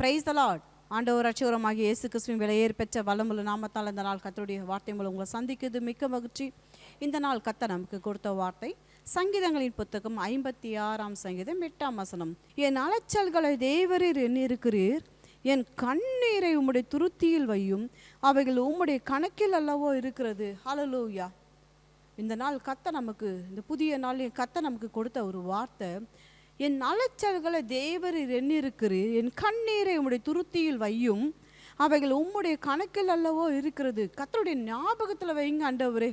Price lot ஆண்டவர் அச்சுவரமாகிய இயேசு கிறிஸ்துவின் விலையேற் பெற்ற வளமுள்ள நாமத்தால் இந்த நாள் கத்தருடைய வார்த்தை மூலம் உங்களை சந்திக்குது மிக்க மகிழ்ச்சி. இந்த நாள் கத்த நமக்கு கொடுத்த வார்த்தை சங்கீதங்களின் புத்தகம் ஐம்பத்தி ஆறாம் சங்கீதம் எட்டாம் வசனம். என் அலைச்சல்களை தேவரீர் எண்ணிருக்கிறீர் என் கண்ணீரை உம்முடைய துருத்தியில் வையும். அவைகள் உம்முடைய கணக்கில் அல்லவோ இருக்கிறது. ஹலலூயா இந்த நாள் கத்த நமக்கு இந்த புதிய நாள் கத்த நமக்கு கொடுத்த ஒரு வார்த்தை என் அலைச்சல்களை தேவரீர் எண்ணிருக்கிறீர் என் கண்ணீரை உம்முடைய துருத்தியில் வையும். அவைகள் உம்முடைய கணக்கில் அல்லவோ இருக்கிறது. கத்தருடைய ஞாபகத்தில் வைங்க ஆண்டவரே.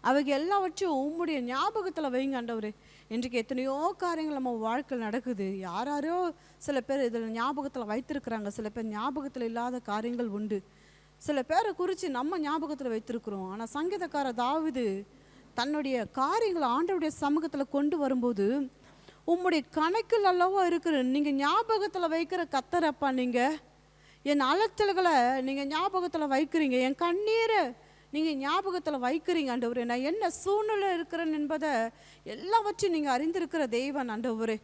அவைகள் எல்லாவற்றையும் உம்முடைய ஞாபகத்தில் வைங்க ஆண்டவரே. இன்றைக்கு எத்தனையோ காரியங்கள் நம்ம வாழ்க்கையில் நடக்குது. யாராரோ யாரோ சில பேர் இதில் ஞாபகத்தில் வைத்திருக்கிறாங்க. சில பேர் ஞாபகத்தில் இல்லாத காரியங்கள் உண்டு. சில பேரை குறித்து நம்ம ஞாபகத்தில் வைத்திருக்கிறோம். ஆனால் சங்கீதக்கார தாவிது தன்னுடைய காரியங்களை ஆண்டவுடைய சமூகத்தில் கொண்டு வரும்போது உம்முடைய கணக்கில் அல்லவோ இருக்கிற நீங்கள் ஞாபகத்தில் வைக்கிற கத்தரப்பா நீங்கள் என் அலைச்சல்களை நீங்கள் ஞாபகத்தில் வைக்கிறீங்க. என் கண்ணீரை நீங்கள் ஞாபகத்தில் வைக்கிறீங்க ஆண்டவரே. நான் என்ன சூழ்நிலை இருக்கிறேன் என்பதை எல்லாவற்றையும் நீங்கள் அறிந்திருக்கிற தெய்வன் ஆண்டவரே.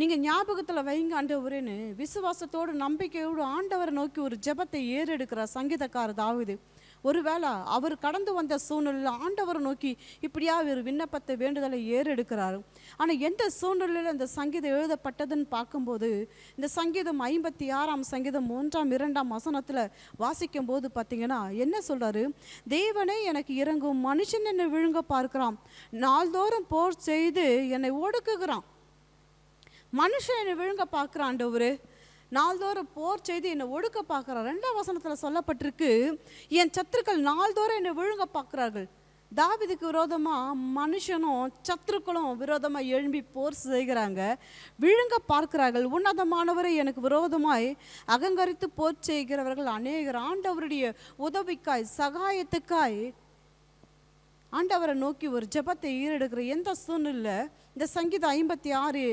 நீங்கள் ஞாபகத்தில் வைங்க ஆண்டவரேன்னு விசுவாசத்தோடு நம்பிக்கையோடு ஆண்டவரை நோக்கி ஒரு ஜெபத்தை ஏறெடுக்கிறார் சங்கீதக்கார தாவிது. ஒருவேளை அவர் கடந்து வந்த சூழ்நிலையில் ஆண்டவரை நோக்கி இப்படியா ஒரு விண்ணப்பத்தை வேண்டுதலை ஏறெடுக்கிறார். ஆனால் எந்த சூழ்நிலையில் இந்த சங்கீதம் எழுதப்பட்டதுன்னு பார்க்கும்போது இந்த சங்கீதம் ஐம்பத்தி ஆறாம் சங்கீதம் மூன்றாம் இரண்டாம் வசனத்தில் வாசிக்கும் போது பார்த்தீங்கன்னா என்ன சொல்கிறாரு தேவனே எனக்கு இறங்கும் மனுஷன் என்னை விழுங்க பார்க்கிறான். நாள்தோறும் போர் செய்து என்னை ஒடுக்குகிறான். மனுஷன் என்னை விழுங்க பார்க்குறான் ஆண்டவர். நாள்தோறும் போர் செய்து என்னை ஒடுக்க பார்க்குறார். ரெண்டாம் வசனத்தில் சொல்லப்பட்டிருக்கு என் சத்துருக்கள் நாள்தோறும் என்னை விழுங்க பார்க்குறார்கள். தாவிதுக்கு விரோதமாக மனுஷனும் சத்துருக்களும் விரோதமாக எழும்பி போர் செய்கிறாங்க. விழுங்க பார்க்கிறார்கள். உன்னதமானவரை எனக்கு விரோதமாய் அகங்கரித்து போர் செய்கிறவர்கள் அநேகர். ஆண்டவருடைய உதவிக்காய் சகாயத்துக்காய் ஆண்டவரை நோக்கி ஒரு ஜெபத்தை ஈரெடுக்கிற எந்த சூழ்நிலை இந்த சங்கீதம் ஐம்பத்தி ஆறு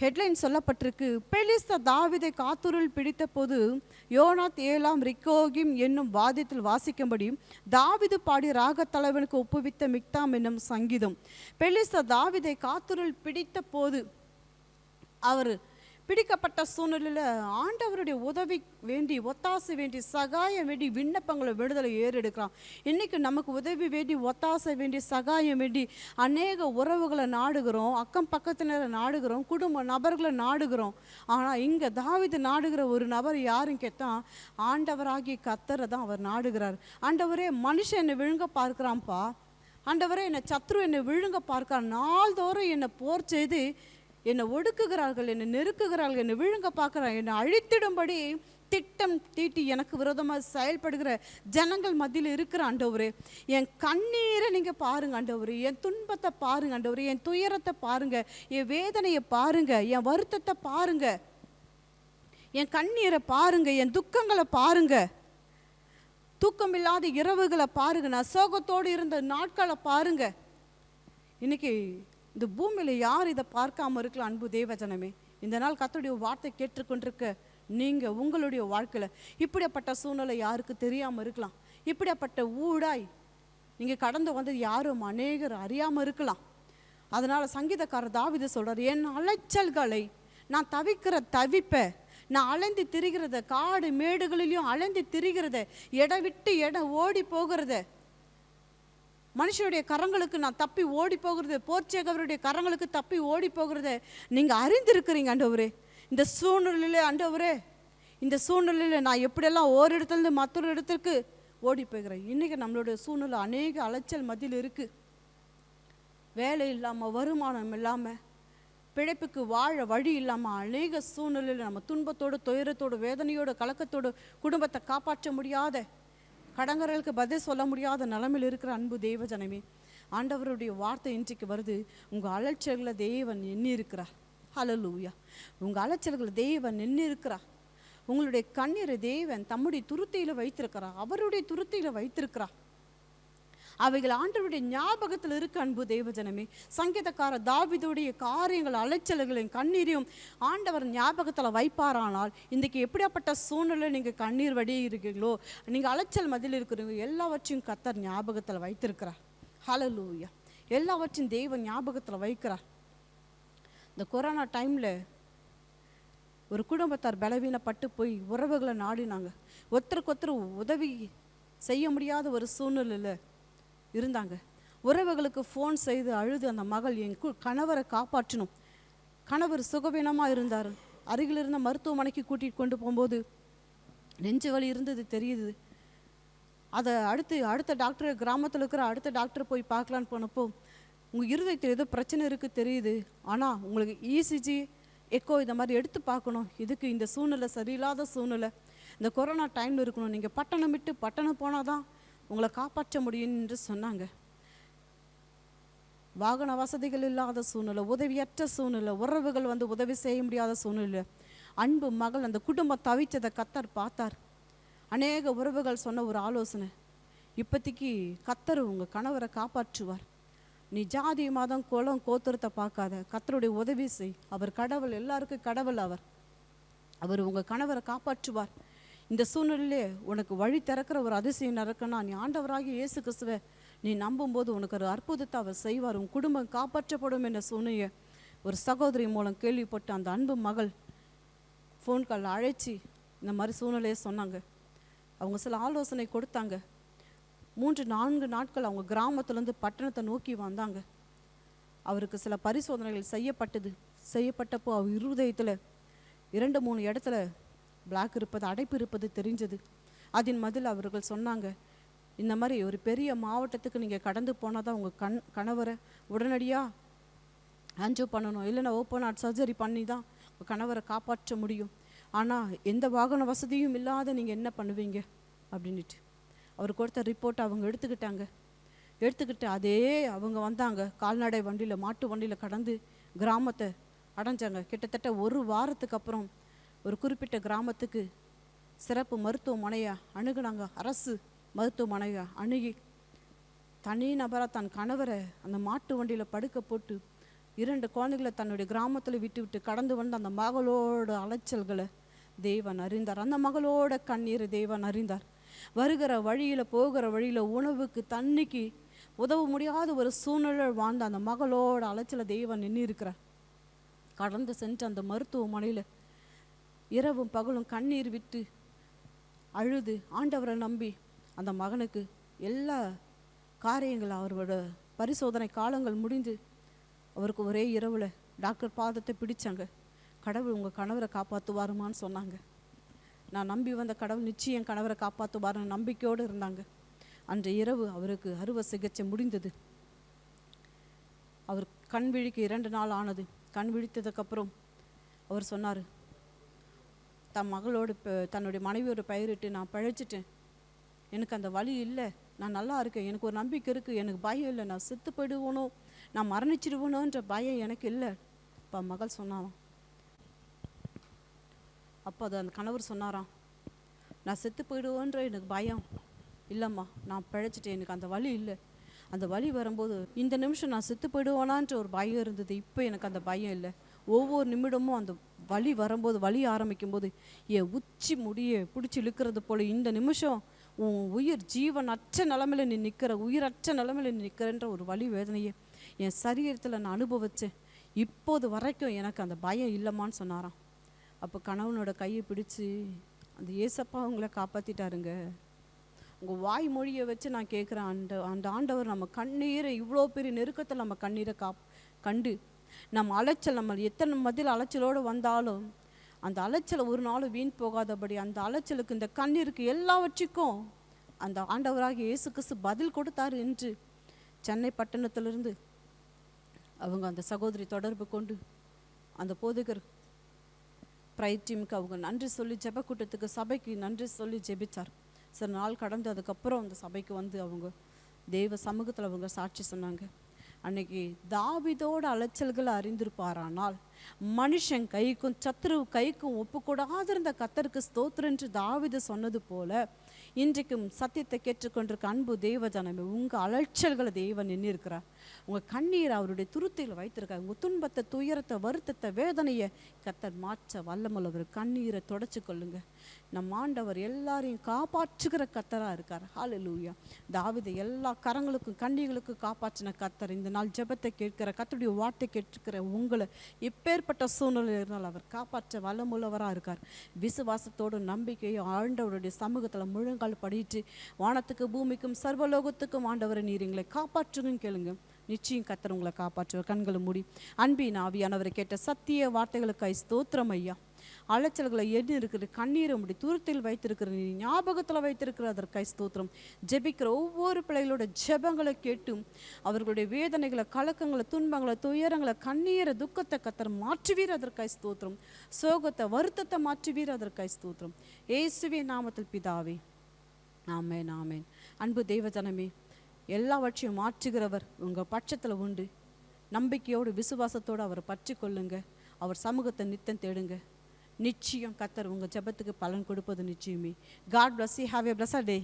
ஹெட்லைன் சொல்லப்பட்டிருக்கு. பெலிஸ்த தாவிதை காத்துருள் பிடித்த போது யோனாத் ஏலாம் ரிக்கோகிம் என்னும் வாதியத்தில் வாசிக்கும்படி தாவிது பாடி ராகத்தலைவனுக்கு ஒப்புவித்த மிக்தாம் என்னும் சங்கீதம். பெலிஸ்த தாவிதை காத்துருள் பிடித்த போது அவர் பிடிக்கப்பட்ட சூழ்நிலையில் ஆண்டவருடைய உதவி வேண்டி ஒத்தாசை வேண்டி சகாயம் வேண்டி விண்ணப்பங்களை விடுதலை ஏறெடுக்கலாம் இன்னைக்கு நமக்கு உதவி வேண்டி ஒத்தாசை வேண்டி சகாயம் வேண்டி அநேக உறவுகளை நாடுகிறோம் அக்கம் பக்கத்தினரை நாடுகிறோம் குடும்ப நபர்களை நாடுகிறோம். ஆனால் இங்கே தாவிது நாடுகிற ஒரு நபர் யாரும் கேட்டால் ஆண்டவராகி கத்தரை தான் அவர் நாடுகிறார். ஆண்டவரே மனுஷன் என்னை விழுங்க பார்க்குறான்ப்பா ஆண்டவரே என்னை சத்ரு என்னை விழுங்க பார்க்கிறான். நாள்தோறும் என்னை போர் செய்து என்னை ஒடுக்குகிறார்கள் என்னை நெருக்குகிறார்கள் என்னை விழுங்க பார்க்குறாங்க என்னை அழித்திடும்படி திட்டம் தீட்டி எனக்கு விரோதமாக செயல்படுகிற ஜனங்கள் மத்தியில் இருக்கிற ஆண்டவர் என் கண்ணீரை நீங்கள் பாருங்க ஆண்டவர் என் துன்பத்தை பாருங்க ஆண்டவர் என் துயரத்தை பாருங்க என் வேதனையை பாருங்க என் வருத்தத்தை பாருங்க என் கண்ணீரை பாருங்க என் துக்கங்களை பாருங்க. தூக்கமில்லாத இரவுகளை பாருங்க நான் சோகத்தோடு இருந்த நாட்களை பாருங்க. இன்னைக்கு இந்த பூமியில் யார் இதை பார்க்காம இருக்கலாம் அன்பு தேவஜனமே இந்த நாள் கத்தோடைய வார்த்தை கேட்டுக்கொண்டிருக்க நீங்கள் உங்களுடைய வாழ்க்கையில் இப்படிப்பட்ட சூழ்நிலை யாருக்கு தெரியாமல் இருக்கலாம். இப்படிப்பட்ட ஊடாய் நீங்கள் கடந்து வந்தது யாரும் அநேகர் அறியாமல் இருக்கலாம். அதனால் சங்கீதக்காரர் தாவித சொல்கிறார் என் அலைச்சல்களை நான் தவிக்கிற தவிப்பை நான் அலைந்து திரிகிறத காடு மேடுகளிலையும் அலைந்து திரிகிறத இடம் விட்டு இடம் ஓடி போகிறத மனுஷனுடைய கரங்களுக்கு நான் தப்பி ஓடி போகிறது போர்ச்சேகவருடைய கரங்களுக்கு தப்பி ஓடி போகிறத. நீங்கள் அறிந்திருக்கிறீங்க ஆண்டவரே. இந்த சூழ்நிலையில் ஆண்டவரே. இந்த சூழ்நிலையில் நான் எப்படியெல்லாம் ஒரு இடத்துலேருந்து மற்றொரு இடத்துக்கு ஓடி போகிறேன். இன்றைக்கி நம்மளுடைய சூழ்நிலை அநேக அலைச்சல் மதியில் இருக்குது வேலை இல்லாமல் வருமானம் இல்லாமல் பிழைப்புக்கு வாழ வழி இல்லாமல் அநேக சூழ்நிலையில் நம்ம துன்பத்தோடு துயரத்தோடு வேதனையோடு கலக்கத்தோடு குடும்பத்தை காப்பாற்ற முடியாத கடங்கர்களுக்கு பதில் சொல்ல முடியாத நிலைமையில் இருக்கிற அன்பு தெய்வ ஜனமே ஆண்டவருடைய வார்த்தை இன்றைக்கு வருது. உங்கள் அலைச்சல்களை தேவன் எண்ணி இருக்கிறார் ஹலலூயா உங்கள் அலைச்சல்களை தேவன் எண்ணி இருக்கிறார் உங்களுடைய கண்ணீரை தேவன் தம்முடைய துருத்தியில் வைத்திருக்கிறார். அவருடைய துருத்தியில் வைத்திருக்கிறார். அவைகள் ஆண்டவருடைய ஞாபகத்தில் இருக்கு அன்பு தேவஜனமே. சங்கீதக்கார தாவிதுடைய காரியங்கள் அலைச்சல்களையும் கண்ணீரையும் ஆண்டவர் ஞாபகத்தில் வைப்பாரானால் இன்றைக்கு எப்படியாப்பட்ட சூழ்நிலை நீங்கள் கண்ணீர் வடி இருக்கீங்களோ நீங்கள் அலைச்சல் மதியில் இருக்கிறீங்க எல்லாவற்றையும் கத்தர் ஞாபகத்தில் வைத்திருக்கிறார். ஹலலூயா எல்லாவற்றையும் தெய்வம் ஞாபகத்தில் வைக்கிறார். இந்த கொரோனா டைமில் ஒரு குடும்பத்தார் பலவீனப்பட்டு போய் உறவுகளை நாடினாங்க. ஒருத்தருக்கு ஒருத்தர் உதவி செய்ய முடியாத ஒரு சூழ்நிலையில் இருந்தாங்க. உறவுகளுக்கு ஃபோன் செய்து அழுது அந்த மகள் என் கு- கணவரை காப்பாற்றணும். கணவர் சுகவீனமாக இருந்தார். அருகில் இருந்த மருத்துவமனைக்கு கூட்டிகிட்டு கொண்டு போகும்போது நெஞ்சு வலி இருந்தது தெரியுது. அதை அடுத்து அடுத்த டாக்டர் கிராமத்தில் இருக்கிற அடுத்த டாக்டர் போய் பார்க்கலான்னு போனப்போ உங்கள் இருதயத்தில் ஏதோ பிரச்சனை இருக்குது தெரியுது. ஆனால் உங்களுக்கு இசிஜி எக்கோ இந்த மாதிரி எடுத்து பார்க்கணும். இதுக்கு இந்த சூழ்நிலை சரியில்லாத சூழ்நிலை. இந்த கொரோனா டைமில் இருக்கணும். நீங்கள் பட்டணம் விட்டு பட்டணம் போனால் தான் உங்களை காப்பாற்ற முடியும் என்று சொன்னாங்க. வாகன வசதிகள் இல்லாத சூழ்நிலை உதவியற்ற சூழ்நிலை உறவுகள் வந்து உதவி செய்ய முடியாத சூழ்நிலை. அன்பு மகள் அந்த குடும்பம் தவிச்சதை கத்தர் பார்த்தார். அநேக உறவுகள் சொன்ன ஒரு ஆலோசனை. இப்போதைக்கு கத்தர் உங்கள் கணவரை காப்பாற்றுவார். நீ ஜாதி மதம் குலம் கோத்திரத்தை பார்க்காத. கத்தருடைய உதவி செய். அவர் கடவுள் எல்லாருக்கும் கடவுள் அவர். அவர் உங்கள் கணவரை காப்பாற்றுவார். இந்த சூழ்நிலையிலே உனக்கு வழி திறக்கிற ஒரு அதிசயம் நடக்கணும் நீ ஆண்டவராகி இயேசு கிறிஸ்துவ நீ நம்பும்போது உனக்கு ஒரு அற்புதத்தை அவர் செய்வார். உன் குடும்பம் காப்பாற்றப்படும் என்ற சூழ்நிலையை ஒரு சகோதரி மூலம் கேள்விப்பட்டு அந்த அன்பு மகள் ஃபோன் கால் அழைச்சி இந்த மாதிரி சூழ்நிலையை சொன்னாங்க. அவங்க சில ஆலோசனை கொடுத்தாங்க. மூன்று நான்கு நாட்கள் அவங்க கிராமத்துலேருந்து பட்டணத்தை நோக்கி வந்தாங்க. அவருக்கு சில பரிசோதனைகள் செய்யப்பட்டது. செய்யப்பட்டப்போ அவர் இருதயத்தில் இரண்டு மூணு இடத்துல பிளாக் இருப்பது அடைப்பு இருப்பது தெரிஞ்சது. அதன் மதில் அவர்கள் சொன்னாங்க இந்த மாதிரி ஒரு பெரிய மாவட்டத்துக்கு நீங்கள் கடந்து போனால் தான் உங்கள் கண் கணவரை உடனடியாக ஆன்ஜோ பண்ணணும். இல்லைன்னா ஓப்பன் ஹார்ட் சர்ஜரி பண்ணி தான் உங்கள் கணவரை காப்பாற்ற முடியும். ஆனால் எந்த வாகன வசதியும் இல்லாத நீங்கள் என்ன பண்ணுவீங்க? அப்படின்ட்டு அவர் கொடுத்த ரிப்போர்ட் அவங்க எடுத்துக்கிட்டாங்க. எடுத்துக்கிட்டு அதே அவங்க வந்தாங்க. கால்நடை வண்டியில் மாட்டு வண்டியில் கடந்து கிராமத்தை அடைஞ்சாங்க. கிட்டத்தட்ட ஒரு வாரத்துக்கு அப்புறம் ஒரு குறிப்பிட்ட கிராமத்துக்கு சிறப்பு மருத்துவமனையாக அணுகுனாங்க. அரசு மருத்துவமனையாக அணுகி தனி நபராக தன் கணவரை அந்த மாட்டு வண்டியில் படுக்க போட்டு இரண்டு குழந்தைகளை தன்னுடைய கிராமத்தில் விட்டு விட்டு கடந்து வந்து அந்த மகளோட அலைச்சல்களை தேவன் அறிந்தார். அந்த மகளோட கண்ணீரை தேவன் அறிந்தார். வருகிற வழியில் போகிற வழியில் உணவுக்கு தண்ணிக்கு உதவ முடியாத ஒரு சூழ்நிலை வாழ்ந்த அந்த மகளோட அலைச்சலை தேவன் நின்று இருக்கிறார் கடந்து சென்று அந்த மருத்துவமனையில் இரவும் பகலும் கண்ணீர் விட்டு அழுது ஆண்டவரை நம்பி அந்த மகனுக்கு எல்லா காரியங்கள் அவரோட பரிசோதனை காலங்கள் முடிந்து அவருக்கு ஒரே இரவில் டாக்டர் பாதத்தை பிடிச்சாங்க. கடவுள் உங்கள் கணவரை காப்பாற்றுவாருமான்னு சொன்னாங்க. நான் நம்பி வந்த கடவுள் நிச்சயம் கணவரை காப்பாற்றுவாருன்னு நம்பிக்கையோடு இருந்தாங்க. அன்று இரவு அவருக்கு அறுவை சிகிச்சை முடிந்தது. அவர் கண் விழிக்கு இரண்டு நாள் ஆனது. கண் விழித்ததுக்கப்புறம் அவர் சொன்னார் தன் மகளோடு தன்னுடைய மனைவியோட பெயரிட்டு நான் பழைச்சிட்டேன். எனக்கு அந்த வலி இல்லை. நான் நல்லா இருக்கேன். எனக்கு ஒரு நம்பிக்கை இருக்குது எனக்கு பயம் இல்லை. நான் செத்து போயிடுவோனோ? நான் மரணிச்சிடுவேனோன்ற பயம் எனக்கு இல்லை. இப்போ மகள் சொன்னாவாம் அப்போ அது அந்த கணவர் சொன்னாராம். நான் செத்து போயிடுவோன்ற எனக்கு பயம் இல்லைம்மா. நான் பிழைச்சிட்டேன். எனக்கு அந்த வலி இல்லை. அந்த வலி வரும்போது இந்த நிமிஷம் நான் செத்து போயிடுவானான்ற ஒரு பயம் இருந்தது. இப்போ எனக்கு அந்த பயம் இல்லை. ஒவ்வொரு நிமிடமும் அந்த வலி வரும்போது வலி ஆரம்பிக்கும் போது என் உச்சி முடிய பிடிச்சி இழுக்கிறது போல இந்த நிமிஷம் உன் உயிர் ஜீவன் அற்ற நிலமையில நீ நிற்கிற உயிரற்ற நிலமையில நீ நிற்கிறன்ற ஒரு வலி வேதனையை என் சரீரத்தில் நான் அனுபவித்தேன் இப்போது வரைக்கும் எனக்கு அந்த பயம் இல்லைம்மான்னு சொன்னாராம். அப்போ கணவனோட கையை பிடிச்சு அந்த ஏசப்பா உங்களை காப்பாற்றிட்டாருங்க உங்கள் வாய் மொழியை வச்சு நான் கேட்குறேன் அந்த அந்த ஆண்டவர் நம்ம கண்ணீரை இவ்வளோ பெரிய நெருக்கத்தில் நம்ம கண்ணீரை காப் கண்டு நம்ம அலைச்சல் நம்ம எத்தனை மதில் அலைச்சலோடு வந்தாலும் அந்த அலைச்சலை ஒரு நாளும் வீண் போகாதபடி அந்த அலைச்சலுக்கு இந்த கண்ணீருக்கு எல்லாவற்றுக்கும் அந்த ஆண்டவராக இயேசு கிறிஸ்து பதில் கொடுத்தார் என்று சென்னை பட்டணத்திலிருந்து அவங்க அந்த சகோதரி தொடர்பு கொண்டு அந்த போதகர் ப்ரைட் டீமுக்கு அவங்க நன்றி சொல்லி ஜெப கூட்டத்துக்கு சபைக்கு நன்றி சொல்லி ஜெபித்தார் சில நாள் கடந்து அதுக்கப்புறம் அந்த சபைக்கு வந்து அவங்க தெய்வ சமூகத்தில் அவங்க சாட்சி சொன்னாங்க. அன்னைக்கு தாவிதோட அலைச்சல்களை அறிந்திருப்பாரானால் மனுஷன் கைக்கும் சத்ரு கைக்கும் ஒப்புக்கூடாதிருந்த கத்தருக்கு ஸ்தோத்திரம் என்று தாவிது சொன்னது போல இன்றைக்கும் சத்தியத்தை கேட்டுக்கொண்டிருக்க அன்பு தெய்வ ஜனமே உங்கள் அலைச்சல்களை தெய்வன் இருக்கிறார் உங்கள் கண்ணீர் அவருடைய துருத்தியில் வைத்திருக்காரு. உங்கள் துன்பத்தை துயரத்தை வருத்தத்தை வேதனையை கத்தர் மாற்ற வல்லமல்லவர் கண்ணீரை தொடச்சி கொள்ளுங்க. நம் ஆண்டவர் எல்லாரையும் காப்பாற்றுகிற கத்தராக இருக்கார். ஹalleluya தாவித எல்லா கரங்களுக்கும் கண்ணிகளுக்கும் காப்பாற்றின கத்தர் இந்த நாள் ஜெபத்தை கேட்கிற கத்தருடைய வார்த்தை கேட்கிற உங்களை இப்பேற்பட்ட சூழ்நிலை இருந்தால் அவர் காப்பாற்ற வல்லமுள்ளவராக இருக்கார். விசுவாசத்தோடும் நம்பிக்கையும் ஆண்டவருடைய சமூகத்தில் முழங்கால் படிட்டு வானத்துக்கு பூமிக்கும் சர்வலோகத்துக்கும் ஆண்டவரை நீர் எங்களை காப்பாற்றுங்கன்னு கேளுங்க. நிச்சயம் கத்தர் உங்களை காப்பாற்றுவார். கண்களை மூடி அன்பின் ஆவியானவரை கேட்ட சத்திய வார்த்தைகளுக்காய் ஸ்தோத்திரம் ஐயா. அலைச்சல்களை எண்ணி இருக்கிற கண்ணீரை முடி தூரத்தில் வைத்திருக்கிற நீ ஞாபகத்தில் வைத்திருக்கிற அதற்காய் ஸ்தோத்திரம். ஜெபிக்கிற ஒவ்வொரு பிள்ளைகளோட ஜெபங்களை கேட்டும் அவர்களுடைய வேதனைகளை கலக்கங்களை துன்பங்களை துயரங்களை கண்ணீரை துக்கத்தை கத்தர் மாற்றுவீர் அதற்காய் ஸ்தோத்திரம். சோகத்தை வருத்தத்தை மாற்றுவீர் அதற்காய் ஸ்தோத்திரம். ஏசுவே நாமத்தில் பிதாவே. ஆமேன் ஆமேன். அன்பு தெய்வஜனமே எல்லாவற்றையும் மாற்றுகிறவர் உங்கள் பட்சத்தில் உண்டு. நம்பிக்கையோடு விசுவாசத்தோடு அவரை பற்றி கொள்ளுங்க அவர் சமூகத்தை நித்தம் தேடுங்க. நிச்சயம் கத்தர் உங்கள் ஜெபத்துக்கு பலன் கொடுப்பது நிச்சயமே. God bless you have a blessed day